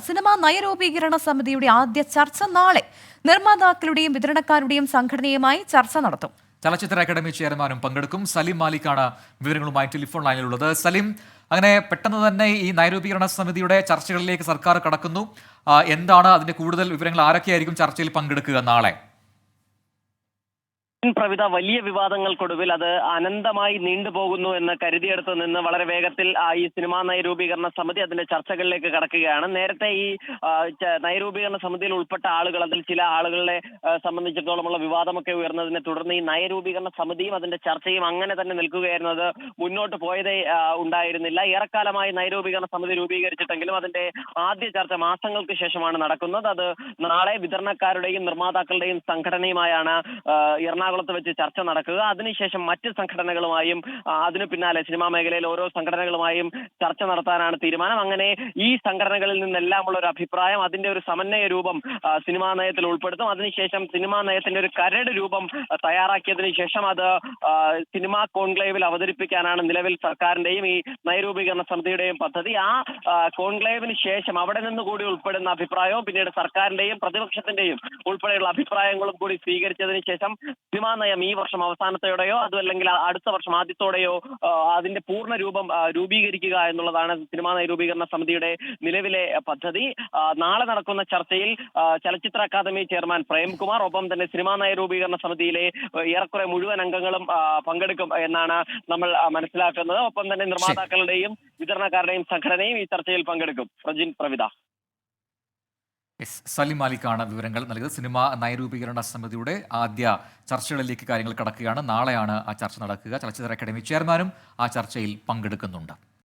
Cinema നയരൂപീകരണ സമിതിയുടെ ആദ്യ ചർച്ച നാളെ നിർമ്മാതാക്കളുടെയും വിതരണക്കാരുടെയും സംഘടനയുമായി ചർച്ച നടത്തും. ചലച്ചിത്ര അക്കാദമി ചെയർമാനും പങ്കെടുക്കും സലിം മാലിക്കാണ് വിവരങ്ങളുമായി ടെലിഫോൺ ലൈനിലുള്ളത്. സലിം അങ്ങനെ പെട്ടെന്ന് തന്നെ ഈ നയരൂപീകരണ സമിതിയുടെ ചർച്ചകളിലേക്ക് സർക്കാർ കടക്കുന്നു. എന്താണ് അതിന്റെ കൂടുതൽ വിവരങ്ങൾ? ആരൊക്കെയായിരിക്കും ചർച്ചയിൽ പങ്കെടുക്കുക നാളെ? പ്രവിധ വലിയ വിവാദങ്ങൾക്കൊടുവിൽ അത് അനന്തമായി നീണ്ടുപോകുന്നു എന്ന് കരുതിയെടുത്ത് നിന്ന് വളരെ വേഗത്തിൽ ഈ സിനിമാ നയരൂപീകരണ സമിതി അതിന്റെ ചർച്ചകളിലേക്ക് കടക്കുകയാണ്. നേരത്തെ ഈ നയരൂപീകരണ സമിതിയിൽ ഉൾപ്പെട്ട ആളുകൾ അതിൽ ചില ആളുകളെ സംബന്ധിച്ചിടത്തോളമുള്ള വിവാദമൊക്കെ ഉയർന്നതിനെ തുടർന്ന് ഈ നയരൂപീകരണ സമിതിയും അതിന്റെ ചർച്ചയും അങ്ങനെ തന്നെ നിൽക്കുകയായിരുന്നത് മുന്നോട്ട് പോയതേ ഉണ്ടായിരുന്നില്ല. ഏറെക്കാലമായി നയരൂപീകരണ സമിതി രൂപീകരിച്ചിട്ടെങ്കിലും അതിന്റെ ആദ്യ ചർച്ച മാസങ്ങൾക്ക് ശേഷമാണ് നടക്കുന്നത്. അത് നാളെ വിതരണക്കാരുടെയും നിർമ്മാതാക്കളുടെയും സംഘടനയുമായാണ് ആ, എറണാകുളത്ത് വെച്ച് ചർച്ച നടക്കുക. അതിനുശേഷം മറ്റ് സംഘടനകളുമായും അതിനു പിന്നാലെ സിനിമാ മേഖലയിൽ ഓരോ സംഘടനകളുമായും ചർച്ച നടത്താനാണ് തീരുമാനം. അങ്ങനെ ഈ സംഘടനകളിൽ നിന്നെല്ലാമുള്ള ഒരു അഭിപ്രായം അതിന്റെ ഒരു സമന്വയ രൂപം സിനിമാ നയത്തിൽ ഉൾപ്പെടുത്തും. അതിനുശേഷം സിനിമാ നയത്തിന്റെ ഒരു കരട് രൂപം തയ്യാറാക്കിയതിനു ശേഷം അത് സിനിമാ കോൺക്ലേവിൽ അവതരിപ്പിക്കാനാണ് നിലവിൽ സർക്കാരിന്റെയും ഈ നയരൂപീകരണ സമിതിയുടെയും പദ്ധതി. ആ, കോൺക്ലേവിന് ശേഷം അവിടെ നിന്ന് കൂടി ഉൾപ്പെടുന്ന അഭിപ്രായവും പിന്നീട് സർക്കാരിന്റെയും പ്രതിപക്ഷത്തിന്റെയും ഉൾപ്പെടെയുള്ള അഭിപ്രായങ്ങളും കൂടി സ്വീകരിച്ചതിന് ശേഷം സിനിമാ നയം ഈ വർഷം അവസാനത്തോടെയോ അതുമല്ലെങ്കിൽ അടുത്ത വർഷം ആദ്യത്തോടെയോ അതിന്റെ പൂർണ രൂപം രൂപീകരിക്കുക എന്നുള്ളതാണ് സിനിമാ നയ രൂപീകരണ സമിതിയുടെ നിലവിലെ പദ്ധതി. നാളെ നടക്കുന്ന ചർച്ചയിൽ ചലച്ചിത്ര അക്കാദമി ചെയർമാൻ പ്രേംകുമാർ ഒപ്പം തന്നെ സിനിമാ നയ രൂപീകരണ സമിതിയിലെ ഏറെക്കുറെ മുഴുവൻ അംഗങ്ങളും പങ്കെടുക്കും എന്നാണ് നമ്മൾ മനസ്സിലാക്കുന്നത്. ഒപ്പം തന്നെ നിർമ്മാതാക്കളുടെയും വിതരണക്കാരുടെയും സംഘടനയും ഈ ചർച്ചയിൽ പങ്കെടുക്കും. പ്രജിൻ പ്രവിത. എസ് സലിം മാലിക്കാണ് വിവരങ്ങൾ നൽകിയത്. സിനിമ നയരൂപീകരണ സമിതിയുടെ ആദ്യ ചർച്ചകളിലേക്ക് കാര്യങ്ങൾ കടക്കുകയാണ്. നാളെയാണ് ആ ചർച്ച നടക്കുക. ചലച്ചിത്ര അക്കാദമി ചെയർമാനും ആ ചർച്ചയിൽ പങ്കെടുക്കുന്നുണ്ട്.